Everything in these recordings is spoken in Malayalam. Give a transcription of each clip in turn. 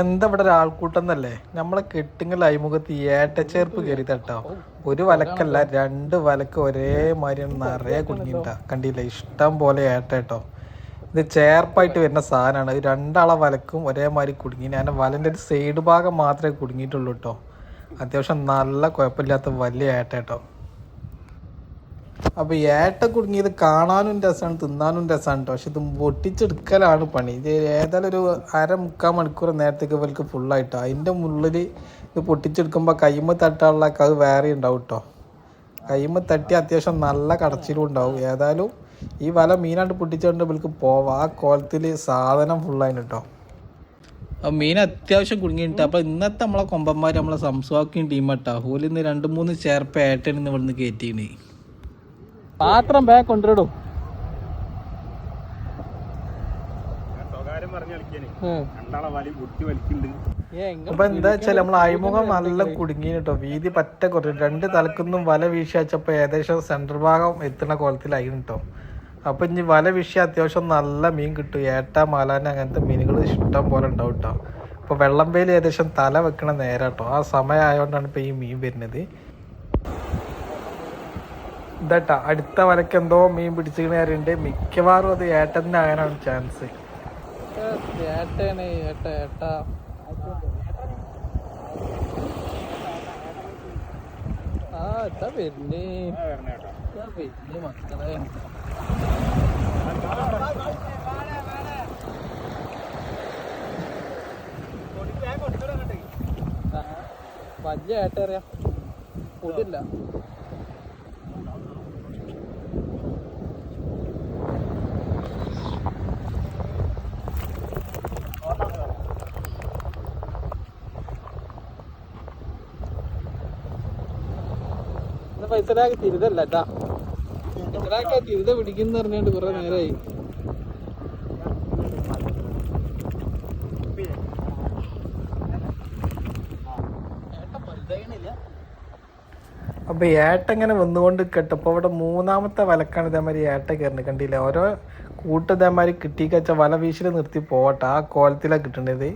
എന്താ ഇവിടെ ഒരാൾക്കൂട്ടം എന്നല്ലേ? നമ്മളെ കെട്ടിങ്ങൽ അഴിമുഖത്ത് ഏട്ടച്ചേർപ്പ് കയറി തട്ടോ ഒരു വലക്കല്ല രണ്ട് വലക്ക് ഒരേ മാതിരിയാണ് നിറയെ കുടുങ്ങിട്ട കണ്ടില്ല? ഇഷ്ടം പോലെ ഏട്ട കേട്ടോ ഇത് ചേർപ്പായിട്ട് വരുന്ന സാധനമാണ്. രണ്ടാളെ വലക്കും ഒരേ മാതിരി കുടുങ്ങി. ഞാൻ വലന്റെ ഒരു സൈഡ് ഭാഗം മാത്രമേ കുടുങ്ങിയിട്ടുള്ളൂ കേട്ടോ അത്യാവശ്യം നല്ല കുഴപ്പമില്ലാത്ത വലിയ ഏട്ട കേട്ടോ അപ്പോൾ ഏട്ട കുടുങ്ങിയത് കാണാനും രസമാണ് തിന്നാനും രസമാണ് കേട്ടോ പക്ഷെ ഇത് പൊട്ടിച്ചെടുക്കലാണ് പണി. ഇത് ഏതായാലും ഒരു അര മുക്കാൽ മണിക്കൂർ നേരത്തേക്ക് ഇവർക്ക് ഫുള്ളായിട്ടോ അതിന്റെ മുള്ളിൽ ഇത് പൊട്ടിച്ചെടുക്കുമ്പോൾ കൈമ തട്ടാനുള്ള അത് വേറെ ഉണ്ടാവും കേട്ടോ കൈമ തട്ടി അത്യാവശ്യം നല്ല കടച്ചിലും ഉണ്ടാവും. ഏതായാലും ഈ വല മീനായിട്ട് പൊട്ടിച്ചുകൊണ്ട് ഇവർക്ക് പോവാം. ആ കോലത്തിൽ സാധനം ഫുള്ളായി കേട്ടോ മീൻ അത്യാവശ്യം കുടുങ്ങിയിട്ട് അപ്പോൾ ഇന്നത്തെ നമ്മളെ കൊമ്പന്മാർ നമ്മളെ സംസ്വാക്കിയും ടീമട്ടാ ഹോലിൽ നിന്ന് രണ്ട് മൂന്ന് ചേർപ്പ് ഏട്ടനിന്ന് ഇവിടുന്ന് കയറ്റീന് പാത്രം ബാഗ് കൊണ്ടുവരും അപ്പൊ എന്താ വെച്ചാൽ നമ്മൾ അഴിമുഖം നല്ല കുടുങ്ങി കേട്ടോ വീതി പറ്റ കുറച്ച്. രണ്ട് തലക്കൊന്നും വല വീശി വെച്ചപ്പോ ഏകദേശം സെന്റർ ഭാഗം എത്തുന്ന കോലത്തിലായി കേട്ടോ അപ്പൊ ഇനി വല വീശിയ അത്യാവശ്യം നല്ല മീൻ കിട്ടും. ഏട്ട മാലാന അങ്ങനത്തെ മീനുകൾ ഇഷ്ടം പോലെ ഉണ്ടാവും കേട്ടോ അപ്പൊ വെള്ളം പേൽ ഏകദേശം തല വെക്കണ നേരം കേട്ടോ ആ സമയം ആയതുകൊണ്ടാണ് ഇപ്പൊ ഈ മീൻ വരുന്നത്. ഇതാട്ടാ അടുത്ത വലക്ക് എന്തോ മീൻ പിടിച്ചിരിക്കണ കാര്യമുണ്ട് മിക്കവാറും അത് ഏട്ടന്റെ ആകാനാണ് ചാൻസ് വലിയ ഏട്ടറിയാ ഏട്ട ആ ഇതാ വരുന്നേ ഇതാ വരുന്നേ മക്കളെ ആ, വലിയ ഏട്ട അറിയാം പൈസലാക്കി തിരുതല്ല കേട്ടാ പൈസലാക്കി തിരുത പിടിക്കുന്ന പറഞ്ഞോണ്ട് കുറെ നേരമായി അപ്പൊ ഏട്ട ഇങ്ങനെ വന്നുകൊണ്ട് കേട്ടപ്പോ ഇവിടെ മൂന്നാമത്തെ വലക്കാണ് ഇതേമാതിരി ഏട്ട കയറുന്നത്. കണ്ടില്ല? ഓരോ കൂട്ട് ഇതേമാതിരി കിട്ടിക്കച്ച വല വീശിൽ നിർത്തി പോവട്ടെ. ആ കോലത്തിലാണ് കിട്ടേണ്ടത്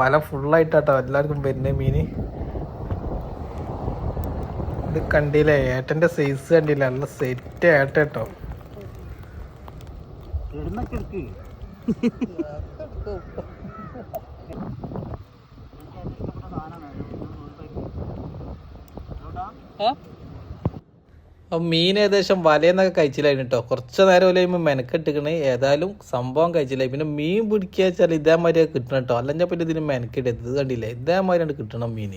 വല ഫുള്ളായിട്ടാട്ടോ എല്ലാവർക്കും വരുന്നത് മീന്. ഇത് കണ്ടില്ലേ? ഏട്ടന്റെ സൈസ് കണ്ടില്ല? നല്ല സെറ്റ് ഏട്ട കേട്ടോ. അപ്പം മീൻ ഏകദേശം വലയെന്നൊക്കെ കഴിച്ചില്ലായിരുന്നു കേട്ടോ. കുറച്ച് നേരം വല്ല കഴിയുമ്പോൾ മെനക്കെട്ടിക്കണേ. ഏതായാലും സംഭവം കഴിച്ചില്ല. പിന്നെ മീൻ പിടിക്കുക വെച്ചാൽ ഇതേമാതിരിയൊക്കെ കിട്ടണം കേട്ടോ. അല്ലെങ്കിൽ പിന്നെ ഇതിന് മെനക്കെടുത്ത് ഇത് കണ്ടില്ലേ? ഇതേമാതിരിയാണ് കിട്ടണം മീൻ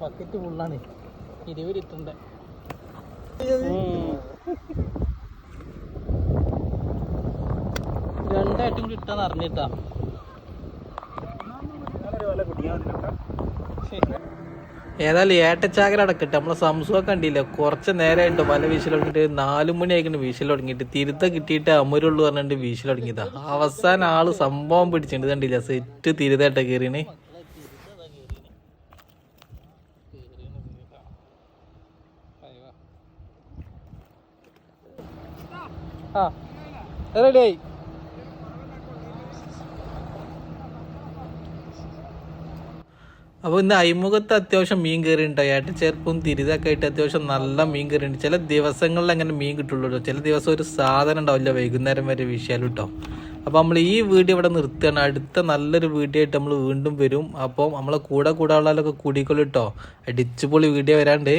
ബക്കറ്റ് ഫുള്ളാണ് ഇരുപത് ലിറ്ററിന്റെ രണ്ടായിട്ടും കൂടി ഇട്ടാന്ന് അറിഞ്ഞിട്ടാ ഏതായാലും ഏട്ടച്ചാകര അടക്കട്ടെ നമ്മളെ സംസുഖം കണ്ടില്ല? കുറച്ച് നേരമായിട്ട് വല വീശൽ തുടങ്ങിയിട്ട് നാലു മണി ആയിക്കണ്ട് വീശൽ തുടങ്ങിയിട്ട്. തിരുത്ത കിട്ടിയിട്ട് അമരുള്ളൂ പറഞ്ഞിട്ട് വീശൽ തുടങ്ങിയതാ. അവസാനം ആൾ സംഭവം പിടിച്ചിട്ടുണ്ട്. കണ്ടില്ല? സെറ്റ് തിരുതായിട്ട് കയറിന് ആ റെഡിയായി അപ്പോൾ ഇന്ന് അയിമുഖത്ത് അത്യാവശ്യം മീൻ കയറിയിട്ടുണ്ട്. ഏട്ടൻ ചെറുപ്പം തിരിതൊക്കെ ആയിട്ട് അത്യാവശ്യം നല്ല മീൻ കയറിയിട്ടുണ്ട്. ചില ദിവസങ്ങളിൽ അങ്ങനെ മീൻ കിട്ടുള്ളൂ ചില ദിവസം ഒരു സാധനം ഉണ്ടാവില്ല വൈകുന്നേരം വരെ വിഷയാലും കേട്ടോ അപ്പോൾ നമ്മൾ ഈ വീഡിയോ ഇവിടെ നിർത്തുകയാണ്. അടുത്ത നല്ലൊരു വീഡിയോ ആയിട്ട് നമ്മൾ വീണ്ടും വരും. അപ്പോൾ നമ്മളെ കൂടെ കൂടാനുള്ളതൊക്കെ കൂടിക്കൊള്ളു കേട്ടോ അടിച്ചുപൊളി വീഡിയോ വരാണ്ട്.